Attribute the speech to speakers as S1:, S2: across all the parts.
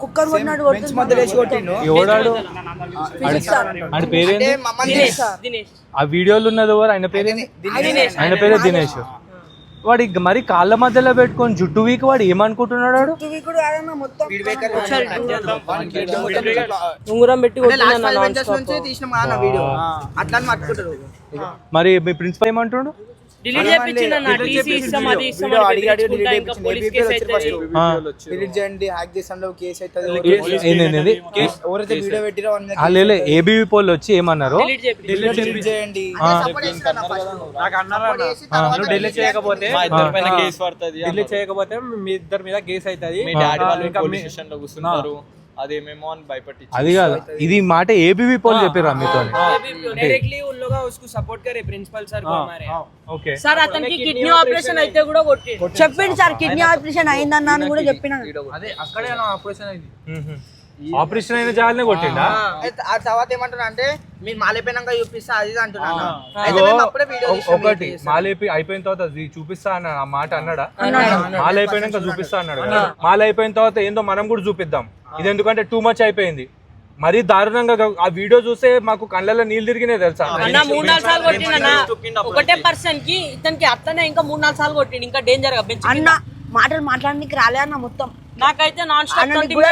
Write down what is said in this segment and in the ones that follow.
S1: Cooker కొట్టినాడు
S2: bench మధ్యలో వేసి కొట్టిండు.
S3: ఎవడాడు? ఆయన పేరేంటి ఆ వీడియోలు ఉన్నది ఎవరు? ఆయన పేరేంటి ఆయన పేరే దినేష్. వాడి మరి కాళ్ళ మధ్యలో పెట్టుకొని జుట్టు వీక్ వాడు ఏమనుకుంటున్నాడు వాడు?
S4: ఉంగరం పెట్టి
S3: మరి మీ ప్రిన్సిపల్ ఏమంటుండు?
S4: డిలీట్ చేయించిండు అన్న టీసీ ఇస్తాం అది ఇస్తాం
S2: వీడియో
S4: అని
S2: అడిగి అడిగి
S4: పెట్టించుకుంటా,
S2: delete
S4: ఇంకా
S2: చేయించిండు.
S4: పోలీస్
S2: ABP
S4: కేసు
S2: వచ్చారు
S4: అవుతుంది
S2: first.
S3: ఆ,
S2: డిలీట్ చేయండి హ్యాక్ చేసాంలో కేసు అవుతుంది
S3: ఏంది
S2: ఎవరైతే వీడియో పెట్టిరో
S3: ఏబీవీ పోల్ వచ్చి ఏమన్నారు?
S4: డిలీట్
S2: చేయండి.
S5: నాకు అన్నారు నువ్వు ఢిల్లీ చేయకపోతే
S6: మా ఇద్దరి పైన కేసు పడుతుంది
S5: చేయకపోతే మీ ఇద్దరి మీద కేసు అవుతుంది.
S6: మీ డాడీ వాళ్ళు
S5: ఇంకా
S6: లో అదేమేమో అని భయపెట్టి
S3: అది కాదు ఇది మాట ఏబీవీ పోల్ చెప్పిర్రా మీతో
S5: डायरेक्टली उन लोग उसको सपोर्ट करे प्रिंसिपल सर को हमारे
S3: ఓకే
S4: సార్ అతనికి కిడ్నీ ఆపరేషన్ అయితే కూడా కొట్టి
S1: చెప్పిండు సార్ కిడ్నీ ఆపరేషన్ అయిందన్న అని కూడా చెప్పిన
S5: అదే అక్కడే ఆపరేషన్ అయింది
S3: ఆపరేషన్ అయిన జాలనే కొట్టిండా
S2: ఆ తర్వాత ఏమంటున్నా అంటే మీరు మాలైపోయినాక చూపిస్తా అది ఇది అంటున్నాను అయితే
S3: ఇగో,
S2: మేము అప్పుడే వీడియో
S3: ఒక- ఒకటి మాలైపోయి అయిపోయిన తర్వాత ఇది చూపిస్తా అన్న ఆ మాట అన్నాడా మాల అయిపోయినాక చూపిస్తా అన్నాడు కదా. మాల అయిపోయిన తర్వాత ఏందో మనం కూడా చూపిద్దాం ఇది ఎందుకంటే టూ మచ్ అయిపోయింది. మరీ దారుణంగా ఆ వీడియో చూస్తే మాకు కళ్ళల్లో నీళ్ళు తిరిగినాయి తెలుసా?
S4: అన్న మూడు నాలుగు సార్లు కొట్టిండన్న ఒకటే పర్సన్కి ఇతనికి అట్లనే ఇంకా మూడు నాలుగు సార్లు కొట్టిండు. ఇంకా డేంజర్గా బెంచ్
S1: అన్న మాటలు మాట్లాడడానికి రాలే అన్న మొత్తం.
S4: నాకైతే నాన్ స్టాప్ ట్వంటీ
S1: కూడా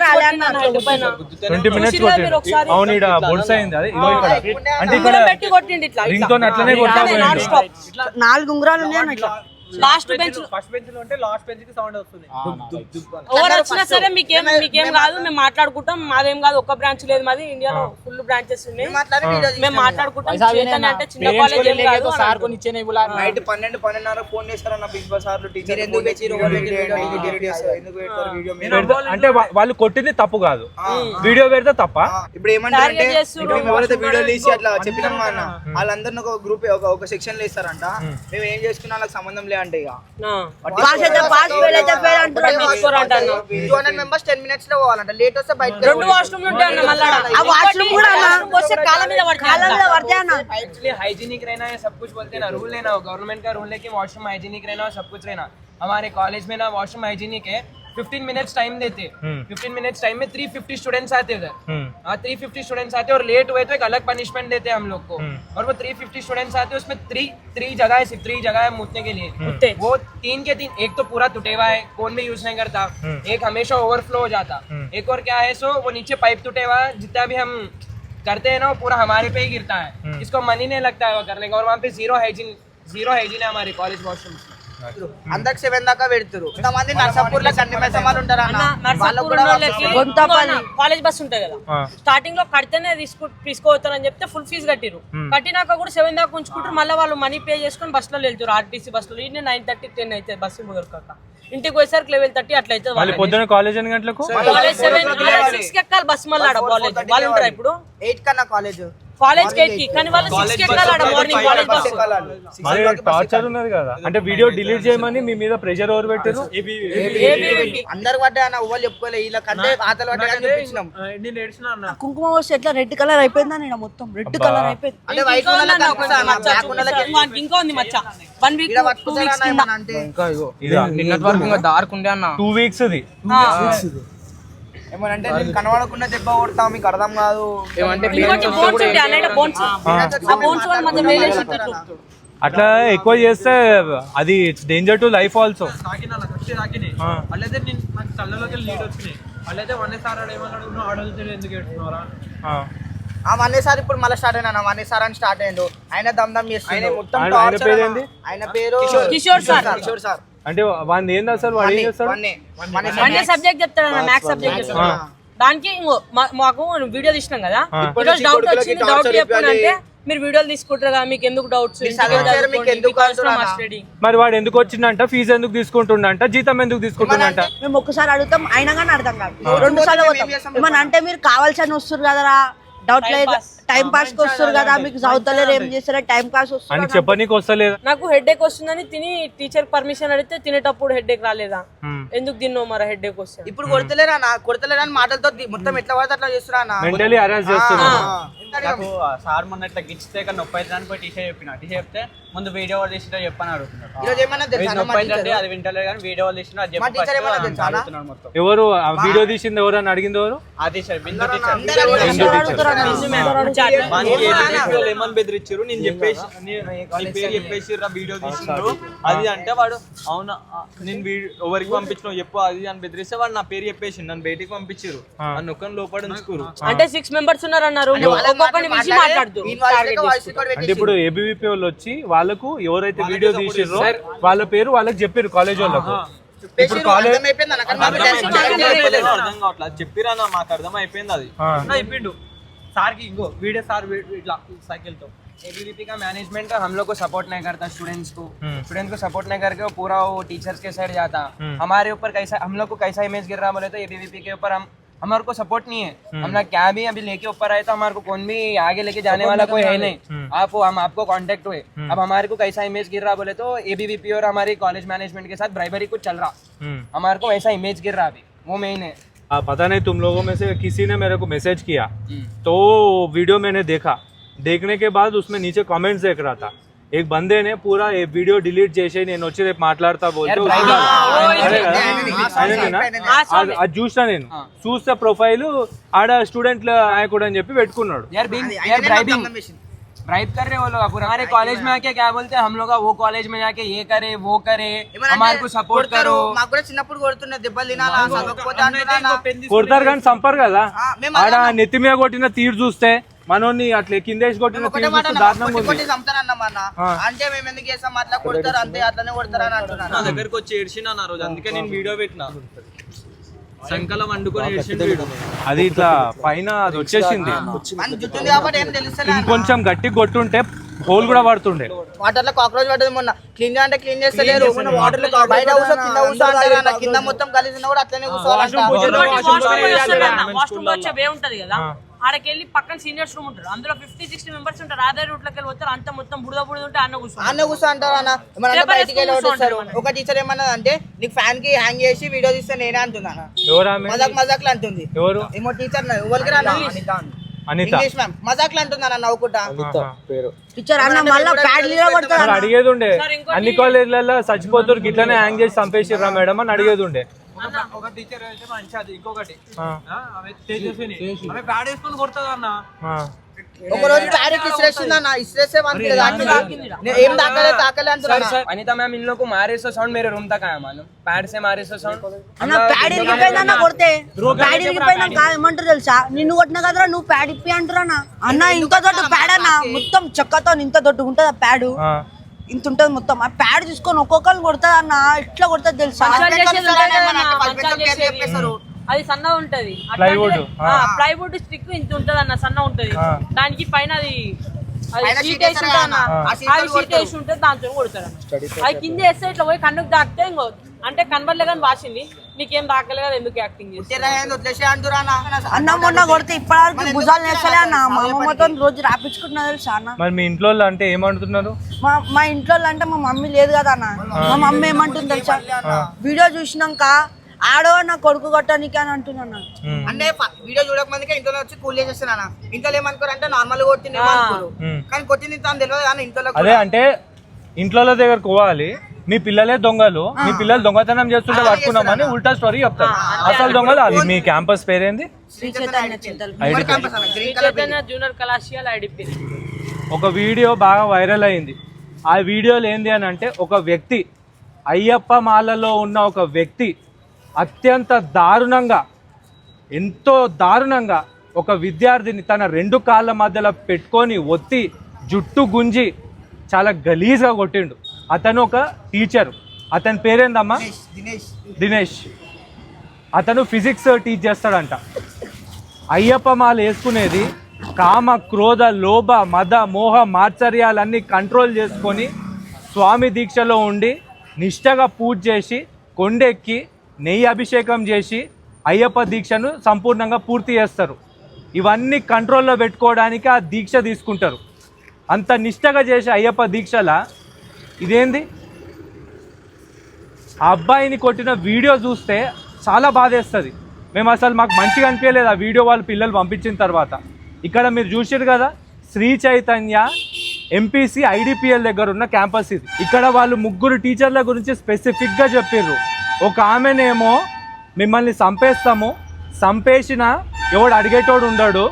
S4: మినిట్స్?
S3: అవును ఇక్కడ బొల్స్ అయింది. అది ఇగో ఇక్కడ. అంటే ఇక్కడ
S4: ఉంగరం పెట్టి కొట్టిండు ఇట్లా
S3: రింగ్తో అట్లనే కొడతా
S4: నాన్
S3: పోయిండు.
S4: స్టాప్
S1: నాలుగు ఉంగరాలు ఉన్నాయి ఇట్లా.
S4: లాస్ట్ బెంచ్
S5: ఫస్ట్ బెంచ్లో ఉంటే లాస్ట్ బెంచ్కి సౌండ్ వస్తుంది.
S4: ఎవరు వచ్చినా సరే మీకేం మీకేం కాదు మేము మాట్లాడుకుంటాం. మాదేం కాదు ఒక్క బ్రాంచ్ లేదు మాది. ఇండియాలో ఫుల్ బ్రాంచెస్ ఉన్నాయి. మేము మాట్లాడుకుంటాం. అంటే చిన్న కాలేజ్ ఏం కాదు అని అంటారు.
S2: నైట్ పన్నెండు పన్నెండున్నర ఫోన్ చేస్తారన్న ప్రిన్సిపల్ సార్లు టీచర్ ఎందుకు పెట్టిరు ఎందుకు
S3: అంటే వాళ్ళు కొట్టింది తప్పు కాదు. వీడియో పెడితే తప్ప.
S2: ఇప్పుడు ఏమంటారంటే ఎవరైతే వీడియో తీసి అట్లా చెప్పినాం అన్న వాళ్ళందరిని ఒక గ్రూప్ ఒక ఒక సెక్షన్లో ఇస్తారంట మేము. ఏం చేసుకున్నా వాళ్ళకి సంబంధం లేదంటే ఇక
S4: ఆ.
S1: పాస్ అయితే పాస్ ఫెయిల్ అయితే ఫెయిల్ అంటారు
S4: తీసుకోరంట అన్న.
S2: Two hundred members ten minutes లో పోవాలంట లేట్ వస్తే బయట
S4: రెండు వాష్రూమ్ ఉంటాయి అన్న మళ్ళా
S1: ఆ washroom కూడా అన్న.
S4: washroom వస్తే కాళ్ళ మీద పడతాయి
S1: కాళ్ళ మీద పడితే అన్న
S5: एक्चुअली हाइजीनिक रहना है सब कुछ बोलते हैं ना रूल है ना गवर्नमेंट का रूल है कि वॉशरूम हाइजीनिक रहना और सब कुछ रहना हमारे कॉलेज में ना वॉशरूम हाइजीनिक है 15 मिनट्स टाइम देते।
S3: हम्म।
S5: 15 मिनट्स टाइम में 350 स्टूडेंट्स आते उधर।
S3: हम्म।
S5: हाँ 350 स्टूडेंट्स आते और लेट हुए तो एक अलग पनिशमेंट देते हैं हम लोग को। और वो 350 स्टूडेंट्स आते उसमें थ्री थ्री जगह है सिर्फ़ थ्री जगह है मूतने के लिए। वो तीन के तीन एक तो पूरा टूटे हुआ है कौन भी यूज़ नहीं करता। एक हमेशा ओवरफ्लो हो जाता। एक और क्या है सो वो नीचे पाइप टूटे हुआ है जितना भी हम करते हैं ना वो पूरा हमारे पे ही गिरता है। इसको मन ही नहीं लगता है वो करने का। और वहाँ पे ज़ीरो हाइजीन ज़ीरो हाइजीन है हमारे कॉलेज वॉशरूम
S2: అందరికి సెవెన్ దాకా పెడతారు కొంతమంది నర్సాపూర్లో మెసమాలు ఉంటారు అన్న?
S1: గొంతపల్లి.
S4: కాలేజ్ బస్ ఉంటాయి కదా. స్టార్టింగ్లో కడితేనే తీసుకు తీసుకోవచ్చారని చెప్తే ఫుల్ ఫీజు కట్టిరు కట్టినాక కూడా సెవెన్ దాకా ఉంచుకుంటారు. మళ్ళీ వాళ్ళు మనీ పే చేసుకుని బస్లో వెళ్తారు ఆర్టీసీ బస్లో ఇది నైన్ థర్టీ టెన్ అయితే బస్సు ముదరకాక ఇంటికి పోయేసరికి లెవెల్ థర్టీ అట్లా అయితే
S3: మళ్ళీ పొద్దున కాలేజ్ ఎన్ని గంటలకు?
S4: కాలేజ్ సెవెన్ సిక్స్ ఎక్కాలి బస్ మళ్ళీ కాలేజ్ వాళ్ళు ఉంటారు ఇప్పుడు?
S2: ఎయిట్ కన్నా కాలేజ్.
S4: కాలేజ్ ఎయిట్కి కానీ వాళ్ళు సిక్స్కి ఎక్కాలి మార్నింగ్ కాలేజ్ బస్
S3: మరి టార్చర్ ఉన్నది కదా? అంటే వీడియో డిలీట్ చేయమని మీ మీద ప్రెషర్ ఎవరు పెట్టారు
S2: అందరు పడ్డా అన్న ఎవరు చెప్పుకోలే. వీళ్ళకంటే ఆతలు పడ్డా
S1: కుంకుమ వస్తే ఎట్లా? రెడ్ కలర్ అయిపోయిందా నేను మొత్తం? రెడ్ కలర్ అయిపోయింది.
S2: అంటే వైట్.
S4: వానికి ఇంకా ఉంది మచ్చ. వన్ వీక్ టూ వీక్స్ కింద.
S2: అంటే?
S3: నిన్నటి వరకు ఇంకా డార్క్ ఉండే అన్న. టూ వీక్స్ ఇది.
S2: ఏమనంటే నేను కనబడకుండా దెబ్బ కొడతా మీకు అర్థం కాదు.
S4: ఆ
S3: అట్లా ఎక్కువ చేస్తే అది it's
S5: danger to life also వాళ్ళైతే వన్ సార్
S2: ఆ. ఇప్పుడు మళ్ళీ స్టార్ట్ అయినా మన్నే సార్ అని స్టార్ట్ అయ్యిండు. ఆయన దమ్ దమ్ చేస్తుండు. మొత్తం?
S3: ఆయన పేరు
S4: కిషోర్ సార్.
S2: కిషోర్ సార్.
S3: అంటే వాడిని ఏంది అసలు వాడు ఏం చేస్తాడు?
S2: వన్నే వన్నే సార్
S4: అన్ని సబ్జెక్ట్ చెప్తాడు అన్న మ్యాథ్స్ సబ్జెక్ట్ చెప్తాడు. దానికి ఇంకో మాకు వీడియో తీసినాం కదా? ఈరోజు డౌట్ వచ్చింది డౌట్ చెప్పండి అంటే మీరు వీడియోలు తీసుకుంటారు కదా మీకు ఎందుకు డౌట్స్?
S3: మరి వాడు ఎందుకు వచ్చిండంట? ఫీజు ఎందుకు తీసుకుంటుండంట? జీతం ఎందుకు తీసుకుంటుండంట?
S1: మేము ఒక్కసారి అడుగుతాం అయినా కానీ అర్థం కాదు. రెండు సార్లు ఏమన్నా అంటే మీరు కావాల్సిన వస్తారు కదరా? డౌట్ లేదు. టైం పాస్కి వస్తారు కదా మీకు చదువుతలేరు ఏం చేస్తారా టైం పాస్
S3: అని
S1: వస్తారు
S3: చెప్పనీకి వస్తలేదు.
S4: నాకు హెడ్ ఏక్ వస్తుందని తిని టీచర్ పర్మిషన్ అడిగితే తినేటప్పుడు హెడ్ ఏక్ రాలేదా. ఎందుకు తిన్నావు మరి హెడ్ ఏక్ వస్తే?
S2: ఇప్పుడు కొడతలేరా అన్న కొడతలేరా అని మాటలతో ది- మొత్తం ఎట్లా పడితే అట్లా చేస్తున్నా అన్న
S3: మెంటలీ అరెస్ట్ చేస్తున్నారు
S6: నాకు ఆ సార్ మొన్న ఇట్లా గిచ్చితే నొప్పి అవుతుందని పోయి టీచర్ చెప్పిన. టీచర్ చెప్తే ముందు వీడియో వాళ్ళు తీసినా చెప్పని అడుగుతున్నాడు
S2: ఈరోజు ఏమన్నా తెలుసా
S6: ఇది
S2: అన్న
S6: నొప్పి అది వింటలేదు కానీ వీడియో వాళ్ళు తీసినా అది
S2: మా
S6: చెప్పి
S2: టీచర్
S6: first
S2: ఏమన్నా
S6: అని
S2: తెలుసా అన్న?
S6: అడుగుతున్నాడు మొత్తం.
S3: ఎవరు ఆ వీడియో తీసింది ఎవరు అని అడిగింది ఎవరు?
S6: ఆ
S3: teacher Bindu
S6: teacher. Hindu teacher. Lemon బెదిరించారు నేను చెప్పేసి నీ- పేరు చెప్పేసి రా వీడియో తీసిండ్రు అది అంటే వాడు అవునా నేను వీడియో ఎవరికి పంపించిన చెప్పు అది అని బెదిరిస్తే వాడు నా పేరు చెప్పేసి నన్ను బయటికి పంపించారు నన్ను ఒక్కని లోపల ఉంచుకోరు
S4: అంటే సిక్స్ మెంబర్స్ ఉన్నారు అన్నారు
S3: అంటే ఇప్పుడు ఏబీవీపీ వాళ్ళు వచ్చి వాళ్ళకు ఎవరైతే వీడియో తీసిర్రో వాళ్ళ పేరు వాళ్ళకి చెప్పారు కాలేజ్ వాళ్ళకు
S6: చెప్పిరా నా మాకు అర్థం అయిపోయింది అది
S3: ఆ.
S5: की इंगो वीडियो सार साइकिल तो। एबीवीपी का मैनेजमेंट हम लोग को सपोर्ट नहीं करता स्टूडेंट्स को। स्टूडेंट्स को सपोर्ट नहीं करके वो पूरा वो टीचर्स के साइड जाता। हमारे ऊपर कैसा हम लोग को कैसा इमेज गिर रहा बोले तो एबीवीपी के ऊपर हम हमारे को सपोर्ट नहीं है। हम लोग क्या भी अभी लेके ऊपर आए तो हमारे को कौन भी आगे लेके जाने वाला कोई है नहीं। आप हम आपको कांटेक्ट हुए। अब हमारे को कैसा इमेज गिर रहा बोले तो एबीवीपी और हमारे कॉलेज मैनेजमेंट के साथ ब्राइबरी कुछ चल रहा।
S3: हम्म।
S5: हमारे को ऐसा इमेज गिर रहा अभी। वो मेन है।
S3: आ, पता नहीं तुम लोगों में से किसी ने मेरे को मैसेज किया तो वीडियो मैंने देखा देखने के बाद उसमें नीचे कमेंट्स देख रहा था एक बंदे ने पूरा ये वीडियो डिलीट చేసి నేను వచ్చి రేపు మాట్లాడతా బోల్తే उसको- అదే కదా? ఆయననేనా? అది- అది చూసిన నేను చూస్తే ప్రొఫైల్ ఆడ స్టూడెంట్ ఆయకుడు అని చెప్పి పెట్టుకున్నాడు
S5: यार बीइंग
S2: అది
S5: यार
S2: ఆయననే
S5: ब्राइबिंग
S2: దమ్ము వేసింది.
S5: ब्राइब कर रहे हैं वो लोग पूरा हमारे कॉलेज में आके क्या बोलते हैं हम लोग का वो कॉलेज में जाके ये करे वो करे
S2: ఏమన్నా
S5: हमारे
S2: అంటే
S5: को सपोर्ट
S2: కొడతారు.
S5: करो
S2: మాకు కూడా చిన్నప్పుడు కొడుతున్నా దెబ్బలు తినాలా చదవకపోతే అంటున్నానా?
S3: కొడతారు కానీ సంపర్ కదా
S2: ఆ, మేము
S3: ఆడ
S2: అదే
S3: నెత్తి మీద కొట్టిన తీరు చూస్తే మనోని అట్లా కిందేసి కొట్టిన
S2: ఒకటే
S3: తీరు
S2: మాట
S3: చూస్తే
S2: అన్న,
S3: దారుణంగా
S2: కొట్టి కొట్టి
S3: ఉంది
S2: చంపుతారన్నమా అన్న. అంటే మేము ఎందుకు చేస్తాం అట్లా కొడతారు అంతే అట్లనే కొడతారు అని అంటున్నాను
S6: నా దగ్గరకు వచ్చి ఏడ్చిన నా రోజు అందుకే నేను వీడియో పెట్టిన సంకలం వీడు.
S3: అది ఇట్లా పైన అది వచ్చేసింది. ఇంకొంచెం గట్టి కొట్టుంటే హోల్ కూడా పడుతుండే
S2: వాటర్లో కాక్రోచ్ పడ్డది మొన్న. క్లీన్ అంటే క్లీన్ చేస్తలేరు. వాటర్లో బయట కింద అంటారు అన్న. కింద మొత్తం కలిసి ఉన్నా కూడా అట్లనే కూర్చోవాలంట
S4: వాష్రూమ్ వచ్చే వే ఉంటది కదా ఆడకి వెళ్ళి పక్కన సీనియర్స్ రూమ్ ఉంటారు. అందులో ఫిఫ్టీ సిక్స్టీ మెంబర్స్ ఉంటారు. అదే రూట్లోకి వెళ్ళి వస్తారు అంత మొత్తం బుడద బుడద ఉంటే అన్న కూర్చుంటారు
S2: అన్న కూర్చో అంటారు అన్న. మన బయటికి వెళ్ళి వస్తారు? ఒక టీచర్ ఏమన్నది అంటే నీకు ఫ్యాన్కి హ్యాంగ్ చేసి వీడియో తీస్తే నేనే అంటున్నాను మజాక్ మజాక్ అంటుంది.
S3: ఎవరు?
S2: ఏమో టీచర్ ఎవరికి రాను?
S3: అనిత
S2: ఇంగ్లీష్ మ్యామ్ మజాక్లు అంటున్నాను అన్న
S1: టీచర్ మళ్ళీ కొడతారు
S3: అడిగేది ఉండే. అన్ని కాలేజీలలో చచ్చిపోతారు గిట్లనే హ్యాంగ్ చేసి చంపేసిర్రా మేడం అని అడిగేది ఉండే.
S5: ఒక టీచర్ అయితే మంచి అది ఇంకొకటి బ్యాడ్ వేసుకొని కొడుతుంది అన్న. అనిత మ్యామ్ ఇన్ మారేసో సౌండ్ మేరే రూమ్ తక మనం ప్యాడ్ సే మారేసో సౌండ్
S1: అన్న ప్యాడ్ ఏమంటారు తెలుసా? నిన్ను కొట్టిన నువ్వు ప్యాడ్ ఇప్పి అన్న. ఇంత దొడ్డు ప్యాడ్ అన్న. మొత్తం ఇంత దొడ్డు ప్యాడ్. ఇంత ఉంటది మొత్తం ఆ ప్యాడ్ తీసుకొని ఒక్కొక్కరు కొడుతుంది అన్న ఇట్లా కొడుతుంది తెలుసా.
S4: అది సన్న ఉంటది. ప్లైవుడ్ స్టిక్ ఇంత ఉంటది అన్న సన్న ఉంటది. దానికి పైన అది అది కింద వేస్తే ఇట్లా పోయి కన్నుకు దాకితే ఇంకో అంటే కనబడలే కానీ వాసింది. నీకేం దాకలే కదా ఎందుకు యాక్టింగ్
S2: అన్న.
S1: అన్న మొన్న కొడితే ఇప్పటివరకు భుజాలు నేసలే అన్న. మా అమ్మమ్మతో రోజు రాపించుకుంటున్నా తెలుసా అన్న?
S3: మరి మీ ఇంట్లో వాళ్ళు అంటే ఏమంటున్నారు
S1: మా మా ఇంట్లో అంటే మా మమ్మీ లేదు కదా అన్న. మా మమ్మీ ఏమంటుంది తెలుసా? వీడియో చూసినాక ఆడో నా కొడుకు కొట్టడానికి అని అంటున్నాను.
S2: అంటే వీడియో చూడక ముందుకే ఇంట్లో వచ్చి కూల్ చేసేస్తాను ఇంట్లో ఏమనుకోరు అంటే నార్మల్గా కొట్టింది. కానీ కొట్టింది తను తెలియదు కానీ ఇంట్లో
S3: అదే అంటే ఇంట్లో దగ్గరకు పోవాలి. మీ పిల్లలే దొంగలు. మీ పిల్లలు దొంగతనం చేస్తుంటే పట్టుకున్నామని ఉల్టా స్టోరీ చెప్తారు. అసలు దొంగలు అది. మీ క్యాంపస్ పేరేంది?
S4: జూనియర్ కళాశాల
S3: ఒక వీడియో బాగా వైరల్ అయింది. ఆ వీడియోలో ఏంది అని అంటే ఒక వ్యక్తి అయ్యప్ప మాలలో ఉన్న ఒక వ్యక్తి అత్యంత దారుణంగా ఎంతో దారుణంగా ఒక విద్యార్థిని తన రెండు కాళ్ళ మధ్యలో పెట్టుకొని ఒత్తి జుట్టు గుంజి చాలా గలీజ్గా కొట్టిండు. అతను ఒక టీచర్. అతని పేరేందమ్మా?
S2: దినేష్
S3: దినేష్. అతను ఫిజిక్స్ టీచ్ చేస్తాడంట. అయ్యప్ప మాల వేసుకునేది కామ క్రోధ లోభ మద మోహ మాత్సర్యాలన్నీ కంట్రోల్ చేసుకొని స్వామి దీక్షలో ఉండి నిష్టగా పూజ చేసి కొండెక్కి నెయ్యి అభిషేకం చేసి అయ్యప్ప దీక్షను సంపూర్ణంగా పూర్తి చేస్తారు. ఇవన్నీ కంట్రోల్లో పెట్టుకోవడానికి ఆ దీక్ష తీసుకుంటారు. అంత నిష్టగా చేసే అయ్యప్ప దీక్షల ఇదేంది? ఆ అబ్బాయిని కొట్టిన వీడియో చూస్తే చాలా బాధేస్తుంది. మేము అసలు మాకు మంచిగా అనిపించలేదు ఆ వీడియో వాళ్ళ పిల్లలు పంపించిన తర్వాత. ఇక్కడ మీరు చూసారు కదా శ్రీ చైతన్య ఎంపీసీ ఐడిపిఎల్ దగ్గర ఉన్న క్యాంపస్ ఇది. ఇక్కడ వాళ్ళు ముగ్గురు టీచర్ల గురించి స్పెసిఫిక్గా చెప్పారు ఒక ఆమెనేమో మిమ్మల్ని చంపేస్తాము చంపేసిన ఎవడు అడిగేటోడు ఉండడు.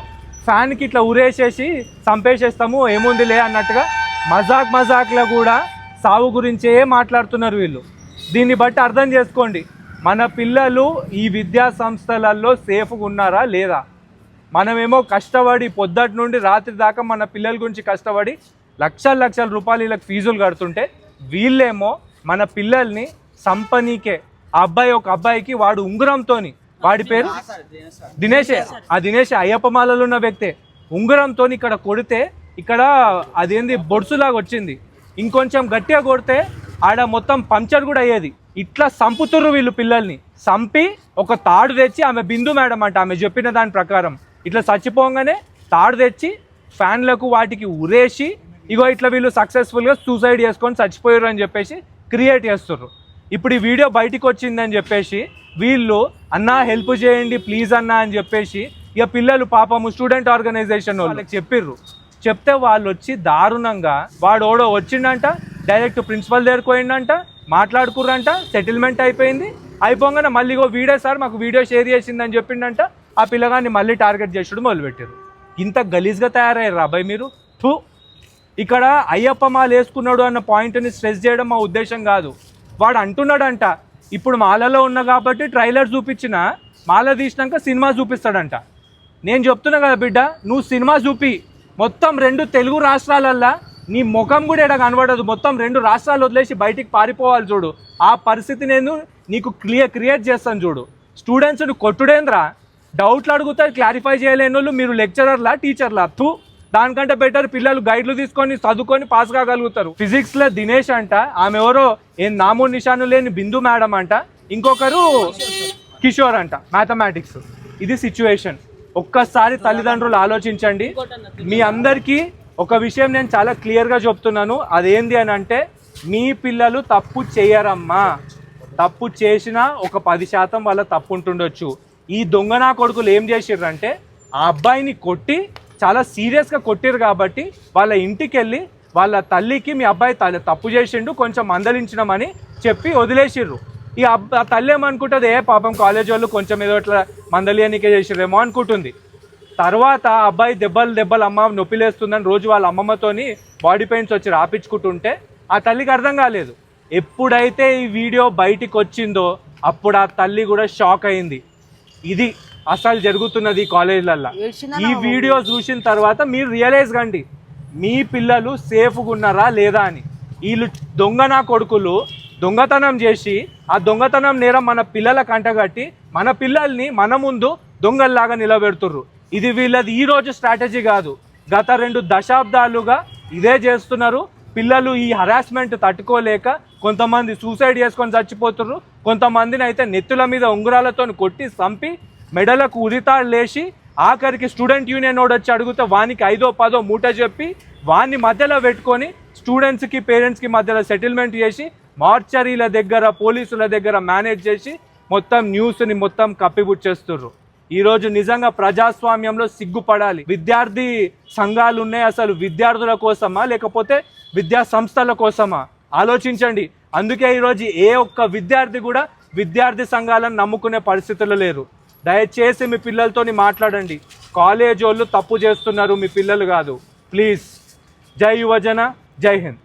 S3: ఫ్యాన్కి ఇట్లా ఉరేసేసి చంపేసేస్తాము ఏముందిలే అన్నట్టుగా మజాక్ మజాక్లో కూడా సావు గురించే మాట్లాడుతున్నారు వీళ్ళు. దీన్ని బట్టి అర్థం చేసుకోండి. మన పిల్లలు ఈ విద్యా సంస్థలలో సేఫ్గా ఉన్నారా లేదా? మనమేమో కష్టపడి పొద్దటి నుండి రాత్రి దాకా మన పిల్లల గురించి కష్టపడి లక్షల లక్షల రూపాయలు వీళ్ళకి ఫీజులు కడుతుంటే వీళ్ళేమో మన పిల్లల్ని సంపనీకే ఆ అబ్బాయి ఒక అబ్బాయికి వాడు ఉంగరంతోని వాడి పేరు? దినేషే ఆ దినేష్ అయ్యప్ప మాలలో ఉన్న వ్యక్తే. ఉంగరంతో ఇక్కడ కొడితే ఇక్కడ అదేంది బొడుసులాగా వచ్చింది. ఇంకొంచెం గట్టిగా కొడితే ఆడ మొత్తం పంచర్ కూడా అయ్యేది. ఇట్లా సంపుతుర్రు వీళ్ళు పిల్లల్ని. సంపి ఒక తాడు తెచ్చి ఆమె బిందు మేడం అంట ఆమె చెప్పిన దాని ప్రకారం. ఇట్లా చచ్చిపోగానే తాడు తెచ్చి ఫ్యాన్లకు వాటికి ఉరేసి ఇగో ఇట్లా వీళ్ళు సక్సెస్ఫుల్గా సూసైడ్ చేసుకొని చచ్చిపోయారు అని చెప్పేసి క్రియేట్ చేస్తుర్రు. ఇప్పుడు ఈ వీడియో బయటికి వచ్చిందని చెప్పేసి వీళ్ళు అన్నా హెల్ప్ చేయండి ప్లీజ్ అన్నా అని చెప్పేసి ఇక పిల్లలు పాపము స్టూడెంట్ ఆర్గనైజేషన్ వాళ్ళకి చెప్పిర్రు. చెప్తే వాళ్ళు వచ్చి దారుణంగా వాడు ఓడో వచ్చిండంట డైరెక్ట్ ప్రిన్సిపల్ దగ్గరికి పోయిండంట మాట్లాడుకుర్రంట సెటిల్మెంట్ అయిపోయింది అయిపోగానే మళ్ళీ ఇగో వీడియో సార్ మాకు వీడియో షేర్ చేసిందని చెప్పిండంట ఆ పిల్లగాన్ని మళ్ళీ టార్గెట్ చేసుడు మొదలుపెట్టారు ఇంత గలీజ్గా తయారయ్యారు అబ్బాయి మీరు? థూ! ఇక్కడ అయ్యప్ప మాల వేసుకున్నాడు అన్న పాయింట్ని స్ట్రెస్ చేయడం మా ఉద్దేశం కాదు. వాడు అంటున్నాడంట ఇప్పుడు మాలలో ఉన్న కాబట్టి ట్రైలర్ చూపించిన మాల తీసినాక సినిమా చూపిస్తాడంట. నేను చెప్తున్నా కదా బిడ్డ నువ్వు సినిమా చూపి మొత్తం రెండు తెలుగు రాష్ట్రాలల్లా నీ ముఖం కూడా ఎడ కనబడదు. మొత్తం రెండు రాష్ట్రాలు వదిలేసి బయటికి పారిపోవాలి చూడు. ఆ పరిస్థితి నేను నీకు క్లియర్ క్రియేట్ చేస్తాను చూడు. స్టూడెంట్స్ని కొట్టుడేంద్రా? డౌట్లు అడుగుతారు క్లారిఫై చేయలేని వాళ్ళు మీరు లెక్చరర్లా టీచర్లా? తూ దానికంటే బెటర్ పిల్లలు గైడ్లు తీసుకొని చదువుకొని పాస్ కాగలుగుతారు. ఫిజిక్స్లో దినేష్ అంట ఆమె ఎవరో ఏం నామో నిషాను లేని బిందు మేడం అంట ఇంకొకరు కిషోర్ అంట మ్యాథమెటిక్స్ ఇది సిచ్యువేషన్ ఒక్కసారి తల్లిదండ్రులు ఆలోచించండి. మీ అందరికీ ఒక విషయం నేను చాలా క్లియర్గా చెప్తున్నాను. అదేంది అని అంటే మీ పిల్లలు తప్పు చేయరమ్మా. తప్పు చేసినా ఒక పది శాతం వాళ్ళ తప్పు ఉంటుండొచ్చు. ఈ దొంగ నా కొడుకులు ఏం చేసిర్రంటే ఆ అబ్బాయిని కొట్టి చాలా సీరియస్గా కొట్టారు కాబట్టి వాళ్ళ ఇంటికి వెళ్ళి వాళ్ళ తల్లికి మీ అబ్బాయి తల్లి తప్పు చేసిండు కొంచెం మందలించినామని చెప్పి వదిలేసిర్రు. ఈ అబ్బ తల్లి ఏమనుకుంటుంది? ఏ పాపం కాలేజ్ వాళ్ళు కొంచెం ఏదో ఇట్లా మందలియనికే చేసిర్రేమో అనుకుంటుంది. తర్వాత అబ్బాయి దెబ్బలు దెబ్బలు అమ్మ నొప్పిలేస్తుందని రోజు వాళ్ళ అమ్మమ్మతోని బాడీ పెయిన్స్ వచ్చి రాపించుకుంటుంటే ఆ తల్లికి అర్థం కాలేదు. ఎప్పుడైతే ఈ వీడియో బయటికి వచ్చిందో అప్పుడు ఆ తల్లి కూడా షాక్ అయింది. ఇది అసలు జరుగుతున్నది కాలేజీలల్లో. ఈ వీడియో చూసిన తర్వాత మీరు రియలైజ్ కండి మీ పిల్లలు సేఫ్గా ఉన్నారా లేదా అని. వీళ్ళు దొంగ నా కొడుకులు దొంగతనం చేసి ఆ దొంగతనం నేరం మన పిల్లల కంటగట్టి మన పిల్లల్ని మన ముందు దొంగల్లాగా నిలబెడుతుర్రు. ఇది వీళ్ళది ఈ రోజు స్ట్రాటజీ కాదు. గత రెండు దశాబ్దాలుగా ఇదే చేస్తున్నారు. పిల్లలు ఈ హరాస్మెంట్ తట్టుకోలేక కొంతమంది సూసైడ్ చేసుకొని చచ్చిపోతుర్రు. కొంతమందిని అయితే నెత్తుల మీద ఉంగరాలతో కొట్టి చంపి మెడలకు ఉరితాడు లేచి ఆఖరికి స్టూడెంట్ యూనియన్ వాడు వచ్చి అడిగితే వానికి ఐదో పదో మూట చెప్పి వాన్ని మధ్యలో పెట్టుకొని స్టూడెంట్స్కి పేరెంట్స్కి మధ్యలో సెటిల్మెంట్ చేసి మార్చరీల దగ్గర పోలీసుల దగ్గర మేనేజ్ చేసి మొత్తం న్యూస్ని మొత్తం కప్పిపుచ్చేస్తుర్రు. ఈరోజు నిజంగా ప్రజాస్వామ్యంలో సిగ్గుపడాలి. విద్యార్థి సంఘాలు ఉన్నాయి అసలు విద్యార్థుల కోసమా లేకపోతే విద్యా సంస్థల కోసమా? ఆలోచించండి. అందుకే ఈరోజు ఏ ఒక్క విద్యార్థి కూడా విద్యార్థి సంఘాలను నమ్ముకునే పరిస్థితులు లేరు. దయచేసి మీ పిల్లలతోని మాట్లాడండి. కాలేజ్ వాళ్ళు తప్పు చేస్తున్నారు మీ పిల్లలు కాదు. ప్లీజ్. జై యువజన జై హింద్.